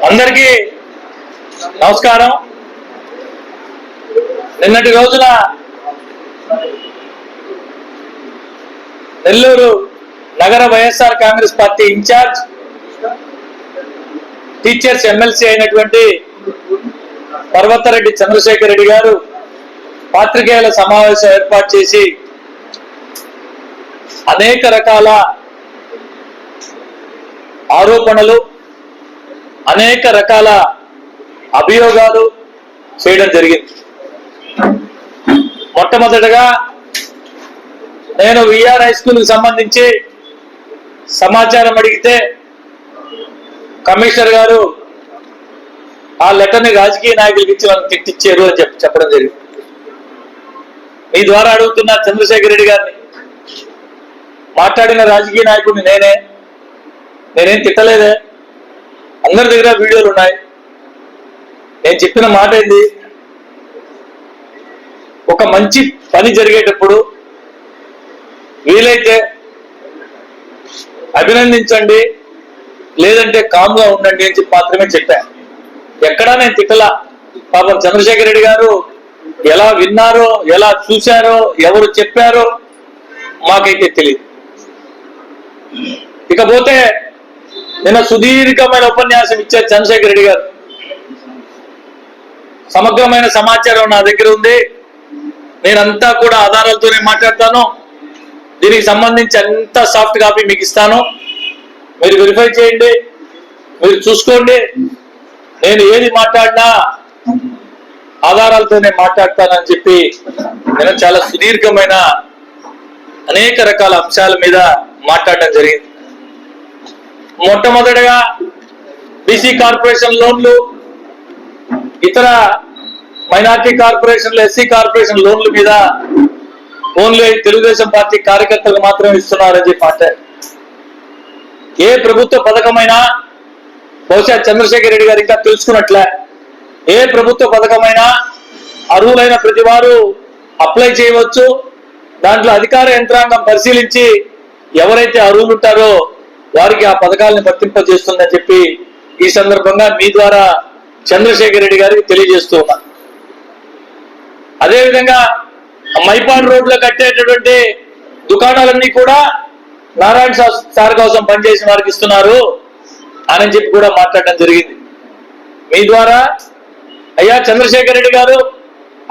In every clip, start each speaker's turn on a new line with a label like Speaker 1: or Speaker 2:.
Speaker 1: అందరికీ నమస్కారం. నిన్నటి రోజున నెల్లూరు నగర YSR Congress party in charge teachers MLC అయినటువంటి పర్వతరెడ్డి చంద్రశేఖర్ రెడ్డి గారు పాత్రికేయుల సమావేశం ఏర్పాటు చేసి అనేక రకాల ఆరోపణలు అనేక రకాల అభియోగాలు చేయడం జరిగింది. మొట్టమొదటగా నేను విఆర్ హై స్కూల్కి సంబంధించి సమాచారం అడిగితే కమిషనర్ గారు ఆ లెటర్ని రాజకీయ నాయకులకు ఇచ్చి వాళ్ళని తిట్టిచ్చారు అని చెప్పి చెప్పడం జరిగింది. మీ ద్వారా అడుగుతున్న చంద్రశేఖర్ రెడ్డి గారిని మాట్లాడిన రాజకీయ నాయకుడిని నేనే నేనేం తిట్టలేదే. అందరి దగ్గర వీడియోలు ఉన్నాయి. నేను చెప్పిన మాట ఏంది? ఒక మంచి పని జరిగేటప్పుడు వీలైతే అభినందించండి లేదంటే కామ్గా ఉండండి అని చెప్పి మాత్రమే చెప్పా. ఎక్కడా నేను తిట్టలా. పాపం చంద్రశేఖర్ రెడ్డి గారు ఎలా విన్నారో ఎలా చూశారో ఎవరు చెప్పారో మాకైతే తెలియదు ఇకపోతే నిన్న సుదీర్ఘమైన ఉపన్యాసం ఇచ్చారు చంద్రశేఖర్ రెడ్డి గారు. సమగ్రమైన సమాచారం నా దగ్గర ఉంది. నేనంతా కూడా ఆధారాలతోనే మాట్లాడతాను. దీనికి సంబంధించి అంత సాఫ్ట్ కాపీ మీకు ఇస్తాను. మీరు వెరిఫై చేయండి. మీరు చూసుకోండి. నేను ఏది మాట్లాడినా ఆధారాలతోనే మాట్లాడతానని చెప్పి నేను చాలా సుదీర్ఘమైన అనేక రకాల అంశాల మీద మాట్లాడడం జరిగింది. మొట్టమొదటిగా బీసీ కార్పొరేషన్ లోన్లు ఇతర మైనార్టీ కార్పొరేషన్లు ఎస్సీ కార్పొరేషన్ లోన్ల మీద ఓన్లీ తెలుగుదేశం పార్టీ కార్యకర్తలకు మాత్రమే ఇస్తున్నారని చెప్పి మాట్లాడారు. ఏ ప్రభుత్వ పథకమైనా బహుశా చంద్రశేఖర్ రెడ్డి గారు ఇంకా తెలుసుకున్నట్లే ఏ ప్రభుత్వ పథకమైనా అర్హులైన ప్రతి వారు అప్లై చేయవచ్చు. దాంట్లో అధికార యంత్రాంగం పరిశీలించి ఎవరైతే అర్హులు ఉంటారో వారికి ఆ పథకాలను వర్తింపజేస్తుందని చెప్పి ఈ సందర్భంగా మీ ద్వారా చంద్రశేఖర్ రెడ్డి గారికి తెలియజేస్తూ ఉన్నా అదేవిధంగా మైపాడు రోడ్లో కట్టేటటువంటి దుకాణాలన్నీ కూడా నారాయణ సార్ కోసం పనిచేసిన వారికి ఇస్తున్నారు అని చెప్పి కూడా మాట్లాడడం జరిగింది. మీ ద్వారా అయ్యా చంద్రశేఖర్ రెడ్డి గారు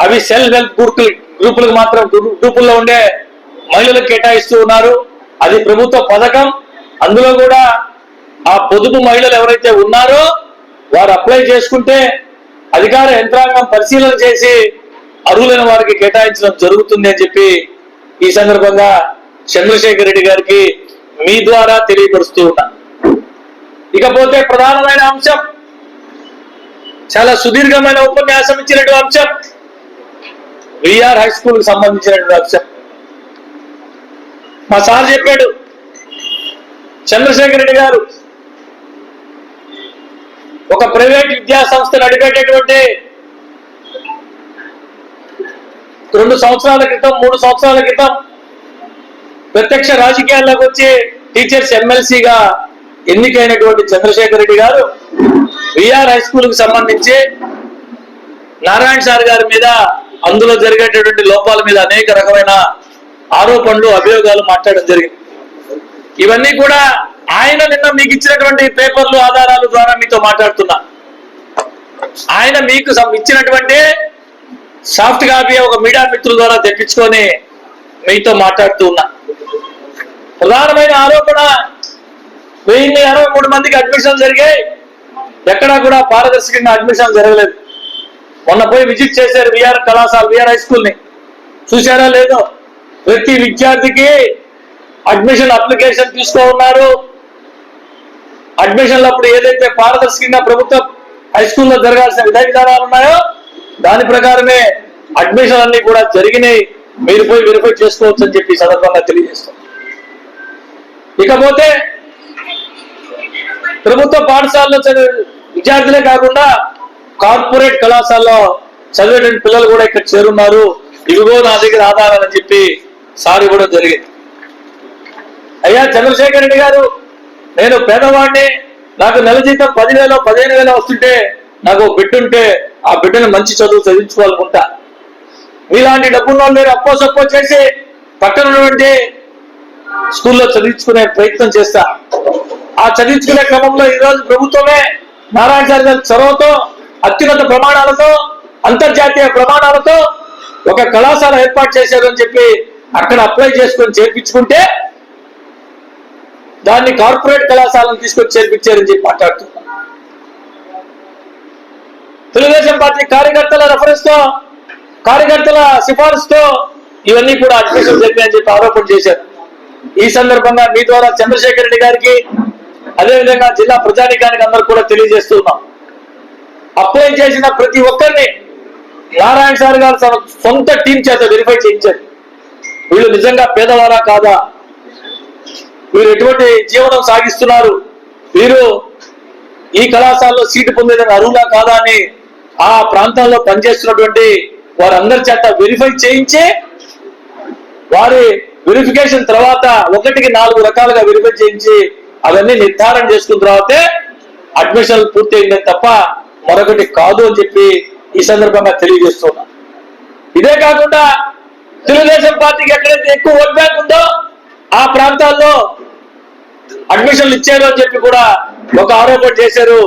Speaker 1: అవి సెల్ఫ్ హెల్ప్ గ్రూపులు గ్రూపులకు మాత్రం గ్రూపుల్లో ఉండే మహిళలకు కేటాయిస్తూ ఉన్నారు. అది ప్రభుత్వ పథకం. అందులో కూడా ఆ పొదుపు మహిళలు ఎవరైతే ఉన్నారో వారు అప్లై చేసుకుంటే అధికార యంత్రాంగం పరిశీలన చేసి అర్హులైన వారికి కేటాయించడం జరుగుతుంది అని చెప్పి ఈ సందర్భంగా చంద్రశేఖర్ రెడ్డి గారికి మీ ద్వారా తెలియపరుస్తూ ఉన్నా. ఇకపోతే ప్రధానమైన అంశం చాలా సుదీర్ఘమైన ఉపన్యాసం ఇచ్చినటువంటి అంశం విఆర్ హై స్కూల్ సంబంధించినటువంటి అంశం. మా సార్ చెప్పాడు చంద్రశేఖర్ రెడ్డి గారు ఒక ప్రైవేట్ విద్యా సంస్థ నడిపేటటువంటి రెండు సంవత్సరాల క్రితం మూడు సంవత్సరాల క్రితం ప్రత్యక్ష రాజకీయాల్లోకి వచ్చి టీచర్స్ ఎమ్మెల్సీగా ఎన్నికైనటువంటి చంద్రశేఖర్ రెడ్డి గారు విఆర్ హై స్కూల్ సంబంధించి నారాయణ సార్ గారి మీద అందులో జరిగేటటువంటి లోపాల మీద అనేక రకమైన ఆరోపణలు అభియోగాలు మాట్లాడడం జరిగింది. ఇవన్నీ కూడా ఆయన నిన్న మీకు ఇచ్చినటువంటి పేపర్లు ఆధారాల ద్వారా మీతో మాట్లాడుతున్నా. ఆయన మీకు ఇచ్చినటువంటి సాఫ్ట్ కాపీ ఒక మీడియా మిత్రుల ద్వారా తెప్పించుకొని మీతో మాట్లాడుతూ ఉన్నా. ప్రధానమైన ఆరోపణ వెయ్యి అరవై మూడు మందికి అడ్మిషన్ జరిగాయి. ఎక్కడా కూడా పారదర్శకంగా అడ్మిషన్ జరగలేదు. మొన్న పోయి విజిట్ చేశారు విఆర్ కళాశాల విఆర్ హై స్కూల్ని. చూసారా చూశారా లేదో? ప్రతి విద్యార్థికి అడ్మిషన్ అప్లికేషన్ తీసుకో ఉన్నారు అడ్మిషన్లు అప్పుడు ఏదైతే పారదర్శకంగా ప్రభుత్వ హై స్కూల్లో జరగాల్సిన విధ విధానాలు ఉన్నాయో దాని ప్రకారమే అడ్మిషన్ అన్ని కూడా జరిగినాయి. మీరు పోయి వెరిఫై చేసుకోవచ్చు అని చెప్పి సందర్భంగా తెలియజేస్తాం. ఇకపోతే ప్రభుత్వ పాఠశాలలో చదివే విద్యార్థులే కాకుండా కార్పొరేట్ కళాశాలలో చదివేటువంటి పిల్లలు కూడా ఇక్కడ చేరున్నారు. ఇవిగో నా దగ్గర ఆధారాలని చెప్పి సార్ ఇవ్వడం జరిగింది. అయ్యా చంద్రశేఖర్ రెడ్డి గారు నేను పేదవాడిని నాకు నెల జీతం పదివేలు పదిహేను వేలు వస్తుంటే నాకు బిడ్డుంటే బిడ్డ ఉంటే ఆ బిడ్డను మంచి చదువు చదివించుకోవాలనుకుంటా. మీలాంటి డబ్బున్న వాళ్ళు మీరు అప్పో సప్పో చేసి పక్కన ఉన్నటువంటి స్కూల్లో చదివించుకునే ప్రయత్నం చేస్తా. ఆ చదివించుకునే క్రమంలో ఈ రోజు ప్రభుత్వమే నారాయణచారి గారి చొరవతో అత్యున్నత ప్రమాణాలతో అంతర్జాతీయ ప్రమాణాలతో ఒక కళాశాల ఏర్పాటు చేశారు అని చెప్పి అక్కడ అప్లై చేసుకొని చేర్పించుకుంటే దాన్ని కార్పొరేట్ కళాశాలను తీసుకొచ్చి చేర్పించారని చెప్పి మాట్లాడుతున్నారు తెలుగుదేశం పార్టీ కార్యకర్తల రెఫరెన్స్తో కార్యకర్తల సిఫార్సుతో ఇవన్నీ కూడా అడ్మిషన్ జరిగాయని చెప్పి ఆరోపణ చేశారు. ఈ సందర్భంగా మీ ద్వారా చంద్రశేఖర్ రెడ్డి గారికి అదేవిధంగా జిల్లా ప్రజానికానికి అందరూ కూడా తెలియజేస్తున్నాం. అప్లై చేసిన ప్రతి ఒక్కరిని నారాయణ సార్ గారు తన సొంత టీం చేత వెరిఫై చేయించారు. వీళ్ళు నిజంగా పేదవారా కాదా? వీరు ఎటువంటి జీవనం సాగిస్తున్నారు? వీరు ఈ కళాశాలలో సీటు పొందేదని అరువులా కాదా అని ఆ ప్రాంతాల్లో పనిచేస్తున్నటువంటి వారందరి చేత వెరిఫై చేయించి వారి వెరిఫికేషన్ తర్వాత ఒకటికి నాలుగు రకాలుగా వెరిఫై చేయించి అవన్నీ నిర్ధారణ చేసుకున్న తర్వాతే అడ్మిషన్ పూర్తయిందే తప్ప మరొకటి కాదు అని చెప్పి ఈ సందర్భంగా తెలియజేస్తున్నా. ఇదే కాకుండా తెలుగుదేశం పార్టీకి ఎక్కడైతే ఎక్కువ ఓట్ బ్యాంక్ ఉందో ఆ ప్రాంతాల్లో అడ్మిషన్లు ఇచ్చారు అని చెప్పి కూడా ఒక ఆరోపణ చేశారు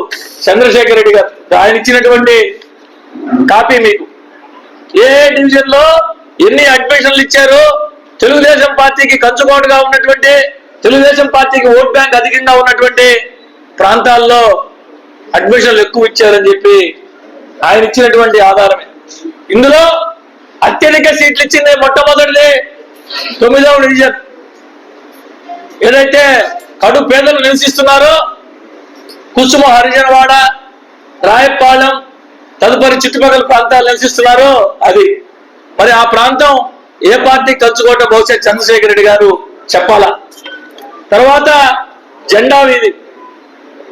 Speaker 1: చంద్రశేఖర్ రెడ్డి గారు. ఆయన ఇచ్చినటువంటి కాపీ మీకు. ఏ డివిజన్లో ఎన్ని అడ్మిషన్లు ఇచ్చారు తెలుగుదేశం పార్టీకి కంచుకోటగా ఉన్నటువంటి తెలుగుదేశం పార్టీకి ఓట్ బ్యాంక్ అధికంగా ఉన్నటువంటి ప్రాంతాల్లో అడ్మిషన్లు ఎక్కువ ఇచ్చారని చెప్పి ఆయన ఇచ్చినటువంటి ఆధారమే. ఇందులో అత్యధిక సీట్లు ఇచ్చింది మొట్టమొదటిది తొమ్మిదవ డివిజన్. ఏదైతే కడు పేదలు నివసిస్తున్నారో. కుసుమ హరిజనవాడ రాయపాలెం తదుపరి చుట్టుపక్కల ప్రాంతాలు నివసిస్తున్నారో. అది మరి ఆ ప్రాంతం ఏ పార్టీ కంచుకోవటం బహుశా చంద్రశేఖర్ రెడ్డి గారు చెప్పాలా? తర్వాత జెండా వీధి.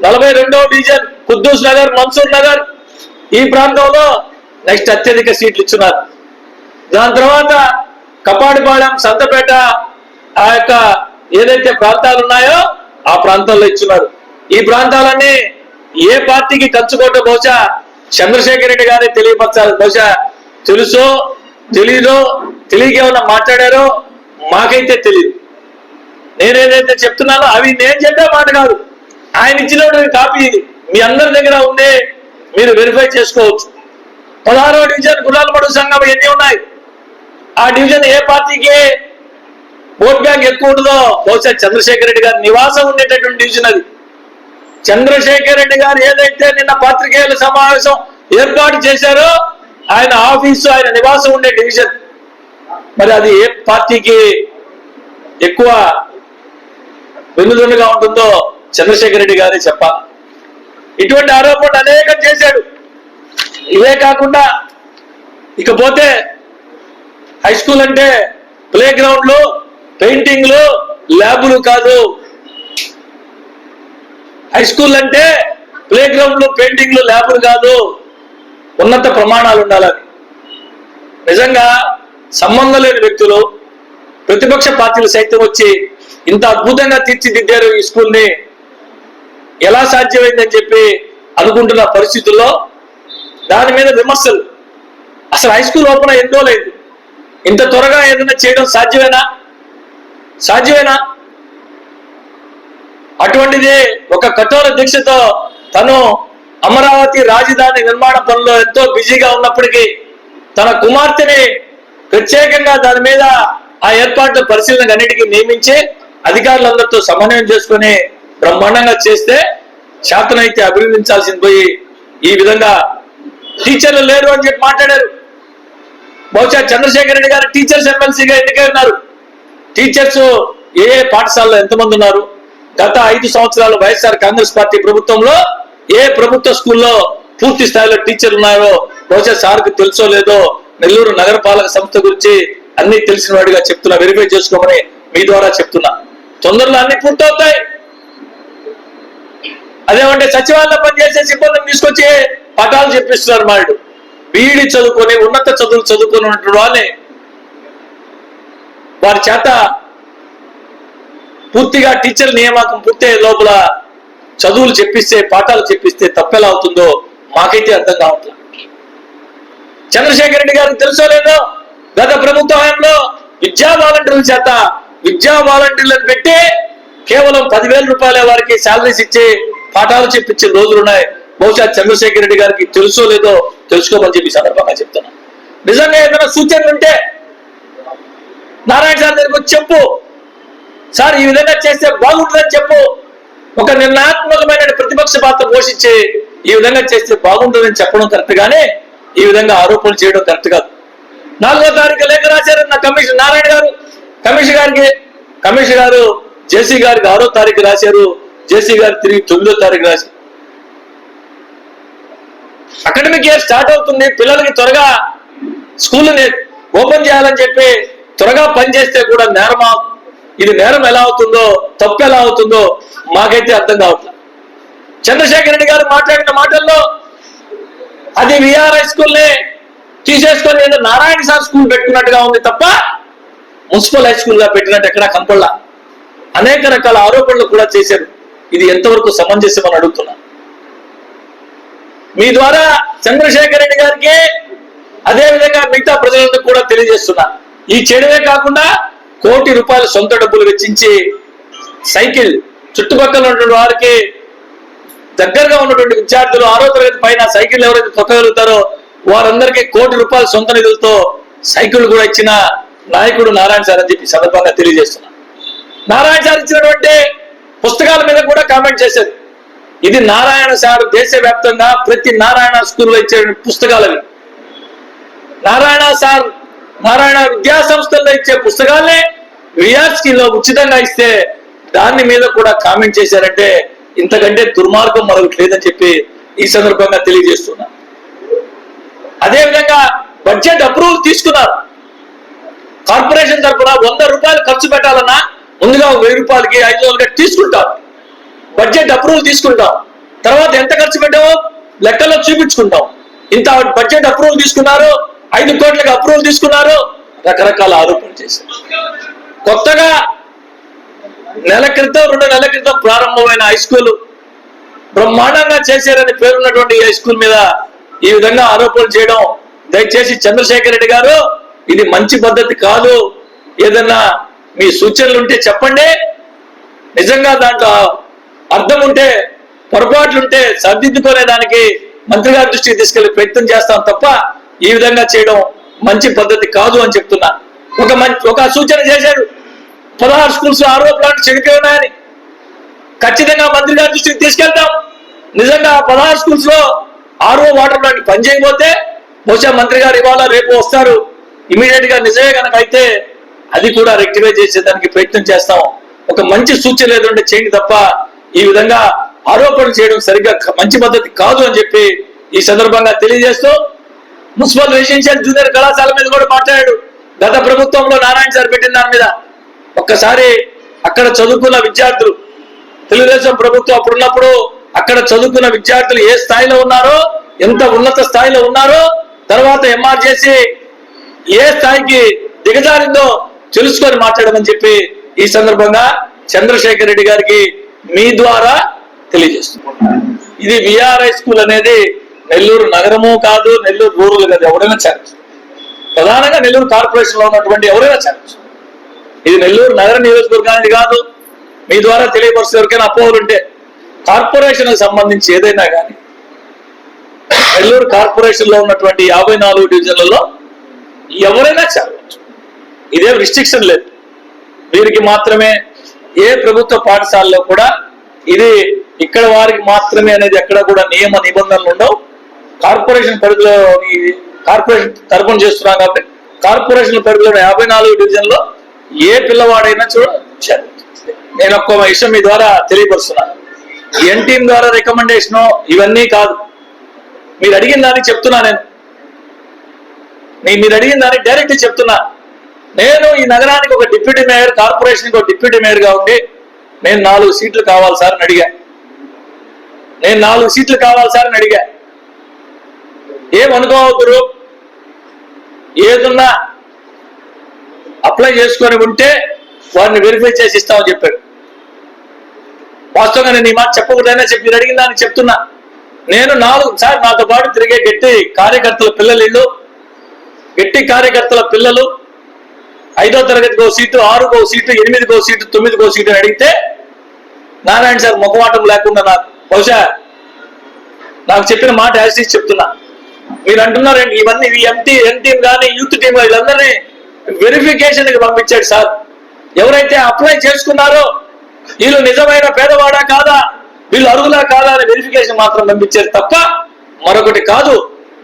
Speaker 1: నలభై రెండవ డివిజన్ కుద్దూస్ నగర్ మన్సూర్ నగర్ ఈ ప్రాంతంలో నెక్స్ట్ అత్యధిక సీట్లు ఇచ్చున్నారు. దాని తర్వాత కపాడిపాళెం సంతపేట ఆ యొక్క ఏదైతే ప్రాంతాలు ఉన్నాయో ఆ ప్రాంతాల్లో ఇచ్చున్నారు ఈ ప్రాంతాలన్నీ ఏ పార్టీకి కంచుకోవటం బహుశా చంద్రశేఖర్ రెడ్డి గారే తెలియపరచాలి. బహుశా తెలుసో తెలీదో తెలియకేమన్నా మాట్లాడారో మాకైతే తెలియదు నేనేదైతే చెప్తున్నానో అవి నేను చెప్పే మాట కాదు. ఆయన ఇచ్చిన కాపీ ఇది. మీ అందరి దగ్గర ఉండే మీరు వెరిఫై చేసుకోవచ్చు. పదహారవ డివిజన్ గుర్రాల సంఘం ఎన్ని ఉన్నాయి? ఆ డివిజన్ ఏ పార్టీకి ఓట్ బ్యాంక్ ఎక్కువ ఉంటుందో? బహుశా చంద్రశేఖర్ రెడ్డి గారి నివాసం ఉండేటటువంటి డివిజన్ అది. చంద్రశేఖర్ రెడ్డి గారు ఏదైతే నిన్న పాత్రికేయుల సమావేశం ఏర్పాటు చేశారో ఆయన ఆఫీసు ఆయన నివాసం ఉండే డివిజన్. మరి అది ఏ పార్టీకి ఎక్కువ వెన్నుదన్నుగా ఉంటుందో చంద్రశేఖర్ రెడ్డి గారే చెప్పాలి. ఇటువంటి ఆరోపణలు అనేకం చేశాడు. ఇవే కాకుండా ఇకపోతే హై స్కూల్ అంటే ప్లే గ్రౌండ్లో పెయింటింగ్లు ల్యాబులు కాదు. హై స్కూల్ అంటే ప్లే గ్రౌండ్లు పెయింటింగ్లు ల్యాబులు కాదు. ఉన్నత ప్రమాణాలు ఉండాలని. నిజంగా సంబంధం లేని వ్యక్తులు ప్రతిపక్ష పార్టీలు సైతం వచ్చి ఇంత అద్భుతంగా తీర్చిదిద్దారు ఈ స్కూల్ని ఎలా సాధ్యమైందని చెప్పి అనుకుంటున్న పరిస్థితుల్లో దాని మీద విమర్శలు. అసలు హై స్కూల్ ఓపెన్ అయ్యి లేదు ఇంత త్వరగా ఏదైనా చేయడం సాధ్యమేనా? సాధ్యమేనా? అటువంటిది ఒక కఠోర దీక్షతో తను అమరావతి రాజధాని నిర్మాణ పనుల్లో ఎంతో బిజీగా ఉన్నప్పటికీ తన కుమార్తెని ప్రత్యేకంగా దాని మీద ఆ ఏర్పాట్ల పరిశీలనకు అన్నిటికీ నియమించి అధికారులందరితో సమన్వయం చేసుకుని బ్రహ్మాండంగా చేస్తే శాతనైతే అభినందించాల్సింది పోయి ఈ విధంగా టీచర్లు లేరు అని చెప్పి మాట్లాడారు. బహుశా చంద్రశేఖర్ రెడ్డి గారు టీచర్స్ ఎమ్మెల్సీగా ఎన్నికై ఉన్నారు. టీచర్స్ ఏ ఏ పాఠశాలలో ఎంతమంది ఉన్నారు? గత ఐదు సంవత్సరాలు వైఎస్ఆర్ కాంగ్రెస్ పార్టీ ప్రభుత్వంలో ఏ ప్రభుత్వ స్కూల్లో పూర్తి స్థాయిలో టీచర్లు ఉన్నారో బహుశా సార్కు తెలుసో లేదో నెల్లూరు నగరపాలక సంస్థ గురించి అన్ని తెలిసిన వాడిగా చెప్తున్నా వెరిఫై చేసుకోమని మీ ద్వారా చెప్తున్నా. తొందరలో అన్ని పూర్తవుతాయి. అదేమంటే సచివాలయంలో పనిచేసే సిబ్బందిని తీసుకొచ్చి పటాలు చెప్పిస్తున్నారు మాడు బీఈడి చదువుకొని ఉన్నత చదువులు చదువుకొని ఉన్నటువంటి వాళ్ళని వారి చేత పూర్తిగా టీచర్ నియామకం పూర్తయ్యే లోపల చదువులు చెప్పిస్తే పాఠాలు చెప్పిస్తే తప్పెలా అవుతుందో మాకైతే అర్థం కావట్లేదు. చంద్రశేఖర రెడ్డి గారికి తెలుసో లేదో? గత ప్రభుత్వ హయాంలో విద్యా వాలంటీర్ల చేత విద్యా వాలంటీర్లను పెట్టి కేవలం పదివేల రూపాయల వారికి శాలరీస్ ఇచ్చి పాఠాలు చెప్పించిన రోజులు ఉన్నాయి. బహుశా చంద్రశేఖర రెడ్డి గారికి తెలుసో లేదో తెలుసుకోమని చెప్పి సందర్భంగా చెప్తున్నాను నిజంగా ఏదైనా సూచనలు ఉంటే నారాయణ సార్ దగ్గరికి వచ్చి చెప్పు. సార్ ఈ విధంగా చేస్తే బాగుంటుందని చెప్పు. ఒక నిర్ణయాత్మకమైన ప్రతిపక్ష పాత్ర పోషించి ఈ విధంగా చేస్తే బాగుంటుందని చెప్పడం కరెక్ట్ గానే ఈ విధంగా ఆరోపణలు చేయడం కరెక్ట్ కాదు. నాలుగో తారీఖు లేఖ రాశారు నా కమిషన్ నారాయణ గారు. కమిషన్ గారికి కమిషన్ గారు జేసీ గారికి ఆరో తారీఖు రాశారు. జేసీ గారు తిరిగి తొమ్మిదో తారీఖు రాశారు. అకాడమిక్ ఇయర్ స్టార్ట్ అవుతుంది. పిల్లలకి త్వరగా స్కూల్ ఓపెన్ చేయాలని చెప్పి త్వరగా పనిచేస్తే కూడా నేరం ఇది నేరం ఎలా అవుతుందో తప్పు ఎలా అవుతుందో మాకైతే అర్థం కావట్లేదు. చంద్రశేఖర రెడ్డి గారు మాట్లాడిన మాటల్లో అది విఆర్ హై స్కూల్ని తీసేసుకొని ఏదో నారాయణ సార్ స్కూల్ పెట్టుకున్నట్టుగా ఉంది తప్ప మున్సిపల్ హై స్కూల్గా పెట్టినట్టు ఎక్కడా కనపడలా. అనేక రకాల ఆరోపణలు కూడా చేశారు. ఇది ఎంతవరకు సమంజసమని అడుగుతున్నా. మీ ద్వారా చంద్రశేఖర్ రెడ్డి గారికి అదేవిధంగా మిగతా ప్రజలందరూ కూడా తెలియజేస్తున్నా. ఈ చేయడమే కాకుండా కోటి రూపాయల సొంత డబ్బులు వెచ్చించి సైకిల్ చుట్టుపక్కల ఉన్నటువంటి వారికి దగ్గరగా ఉన్నటువంటి విద్యార్థులు ఆరో తరగతి పైన సైకిల్ ఎవరైతే తొక్కగలుగుతారో వారందరికీ కోటి రూపాయల సొంత నిధులతో సైకిల్ కూడా ఇచ్చిన నాయకుడు నారాయణ సార్ అని చెప్పి సందర్భంగా తెలియజేస్తున్నా. నారాయణ సార్ ఇచ్చినటువంటి పుస్తకాల మీద కూడా కామెంట్ చేశారు ఇది నారాయణ సార్ దేశవ్యాప్తంగా ప్రతి నారాయణ స్కూల్లో ఇచ్చే పుస్తకాలవి. నారాయణ సార్ నారాయణ విద్యా సంస్థల్లో ఇచ్చే పుస్తకాలనే విఆర్స్కిలో ఉచితంగా ఇస్తే దాని మీద కూడా కామెంట్ చేశారంటే ఇంతకంటే దుర్మార్గం మరొకటి లేదని చెప్పి ఈ సందర్భంగా తెలియజేస్తున్నా. అదే విధంగా బడ్జెట్ అప్రూవల్ తీసుకున్నారు. కార్పొరేషన్ తరఫున వంద రూపాయలు ఖర్చు పెట్టాలన్నా ముందుగా వెయ్యి రూపాయలకి ఐదు వందలకి తీసుకుంటాం. బడ్జెట్ అప్రూవల్ తీసుకుంటాం. తర్వాత ఎంత ఖర్చు పెట్టామో లెక్కలో చూపించుకుంటాం. ఇంత బడ్జెట్ అప్రూవల్ తీసుకున్నారు. ఐదు కోట్లకి అప్రూవల్ తీసుకున్నారు. రకరకాల ఆరోపణలు చేశారు. కొత్తగా నెల క్రితం రెండు నెలల క్రితం ప్రారంభమైన హై స్కూల్ బ్రహ్మాండంగా చేశారని పేరున్నటువంటి హై స్కూల్ మీద ఈ విధంగా ఆరోపణలు చేయడం దయచేసి చంద్రశేఖర్ రెడ్డి గారు ఇది మంచి పద్ధతి కాదు. ఏదన్నా మీ సూచనలు ఉంటే చెప్పండి. నిజంగా దాంట్లో అర్థం ఉంటే పొరపాట్లుంటే సరిదిద్దుకునే దానికి మంత్రి గారి దృష్టికి తీసుకెళ్ళి ప్రయత్నం చేస్తాం తప్ప ఈ విధంగా చేయడం మంచి పద్ధతి కాదు అని చెప్తున్నా. ఒక మంచి ఒక సూచన చేశాడు. పదహారు స్కూల్స్ ఆరో ప్లాంట్ చెడిపోయి ఉన్నాయని. ఖచ్చితంగా మంత్రి గారి దృష్టికి తీసుకెళ్తాం. నిజంగా పదహారు స్కూల్స్లో ఆరో వాటర్ ప్లాంట్ పనిచేయకపోతే బహుశా మంత్రి గారు ఇవాళ రేపు వస్తారు. ఇమీడియట్గా నిజమే కనుక అయితే అది కూడా రెక్టిఫై చేసేదానికి ప్రయత్నం చేస్తాం. ఒక మంచి సూచన ఏదంటే చేయండి తప్ప ఈ విధంగా ఆరోపణలు చేయడం సరిగ్గా మంచి పద్ధతి కాదు అని చెప్పి ఈ సందర్భంగా తెలియజేస్తూ మున్సిపల్ రెసిడెన్షియల్ జూనియర్ కళాశాల మీద కూడా మాట్లాడాడు. గత ప్రభుత్వంలో నారాయణ సార్ పెట్టిన దాని మీద. ఒక్కసారి అక్కడ చదువుకున్న విద్యార్థులు తెలుగుదేశం ప్రభుత్వం అప్పుడున్నప్పుడు అక్కడ చదువుకున్న విద్యార్థులు ఏ స్థాయిలో ఉన్నారో ఎంత ఉన్నత స్థాయిలో ఉన్నారో తర్వాత ఎంఆర్ చేసి ఏ స్థాయికి దిగజారిందో తెలుసుకొని మాట్లాడమని చెప్పి ఈ సందర్భంగా చంద్రశేఖర్ రెడ్డి గారికి మీ ద్వారా తెలియజేస్తున్నాం ఇది విఆర్ఐ స్కూల్ అనేది నెల్లూరు నగరము కాదు నెల్లూరు రూరల్ కాదు ఎవరైనా చేరచ్చు ప్రధానంగా నెల్లూరు కార్పొరేషన్లో ఉన్నటువంటి ఎవరైనా చేరచ్చు ఇది నెల్లూరు నగర నియోజకవర్గానికి కాదు మీ ద్వారా తెలియపరిచే ఎవరికైనా అపోహలు కార్పొరేషన్ సంబంధించి ఏదైనా కానీ నెల్లూరు కార్పొరేషన్లో ఉన్నటువంటి యాభై నాలుగు డివిజన్లలో ఎవరైనా చేరవచ్చు ఇదేం రిస్ట్రిక్షన్ లేదు. వీరికి మాత్రమే ఏ ప్రభుత్వ పాఠశాలలో కూడా ఇది ఇక్కడ వారికి మాత్రమే అనేది ఎక్కడ కూడా నియమ నిబంధనలు ఉండవు. కార్పొరేషన్ పరిధిలో కార్పొరేషన్ తరఫున చేస్తున్నాం కాబట్టి కార్పొరేషన్ పరిధిలో యాభై నాలుగు డివిజన్లో ఏ పిల్లవాడైనా చూడ నేను ఒక్క విషయం మీ ద్వారా తెలియపరుస్తున్నాను ఎన్టీఎం ద్వారా రికమెండేషన్ ఇవన్నీ కాదు. మీరు అడిగిన దానికి చెప్తున్నా నేను. మీ మీరు అడిగిన దానికి డైరెక్ట్ చెప్తున్నా. నేను ఈ నగరానికి ఒక డిప్యూటీ మేయర్ కార్పొరేషన్కి ఒక డిప్యూటీ మేయర్గా ఉండి నేను నాలుగు సీట్లు కావాలి సార్ అని అడిగా. నేను నాలుగు సీట్లు కావాలి సార్ అని అడిగా. ఏమనుకోవద్దురు? ఏదున్నా అప్లై చేసుకొని ఉంటే వారిని వెరిఫై చేసి ఇస్తామని చెప్పాడు వాస్తవంగా నేను ఈ మాట చెప్పకూడదైనా చెప్పి మీరు అడిగిందా అని చెప్తున్నా. నేను నాలుగు సార్ నాతో పాటు తిరిగే గట్టి కార్యకర్తల పిల్లలు ఇల్లు గట్టి కార్యకర్తల పిల్లలు ఐదో తరగతికో సీటు ఆరుకో సీటు ఎనిమిదికో సీటు తొమ్మిదికో సీటు అని అడిగితే నారాయణ సార్ ముఖమాటం లేకుండా నాకు బహుశా నాకు చెప్పిన మాట యాజ్ చెప్తున్నా. మీరు అంటున్నారండి ఇవన్నీ ఇవి ఎంటీ ఎన్ టీం కానీ యూత్ టీం వీళ్ళందరినీ వెరిఫికేషన్కి పంపించాడు సార్. ఎవరైతే అప్లై చేసుకున్నారో వీళ్ళు నిజమైన పేదవాడా కాదా వీళ్ళు అరుగులా కాదా అని వెరిఫికేషన్ మాత్రం పంపించారు తప్ప మరొకటి కాదు.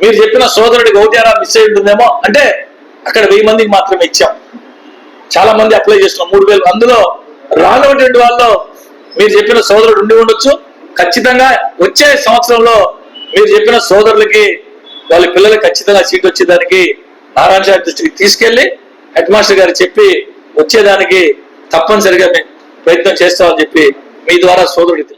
Speaker 1: మీరు చెప్పిన సోదరుడికి ఒకటి మిస్ అయి ఉంటుందేమో. అంటే అక్కడ వెయ్యి మందికి మాత్రమే ఇచ్చాం. చాలా మంది అప్లై చేస్తున్నాం. మూడు వేలు. అందులో రానటువంటి వాళ్ళు మీరు చెప్పిన సోదరుడు ఉండి ఉండొచ్చు. ఖచ్చితంగా వచ్చే సంవత్సరంలో మీరు చెప్పిన సోదరులకి వాళ్ళ పిల్లలు ఖచ్చితంగా సీట్ వచ్చేదానికి నారాయణ సార్ దృష్టికి తీసుకెళ్ళి హెడ్ మాస్టర్ గారు చెప్పి వచ్చేదానికి తప్పనిసరిగా మేము ప్రయత్నం చేస్తామని చెప్పి మీ ద్వారా సోదరుడికి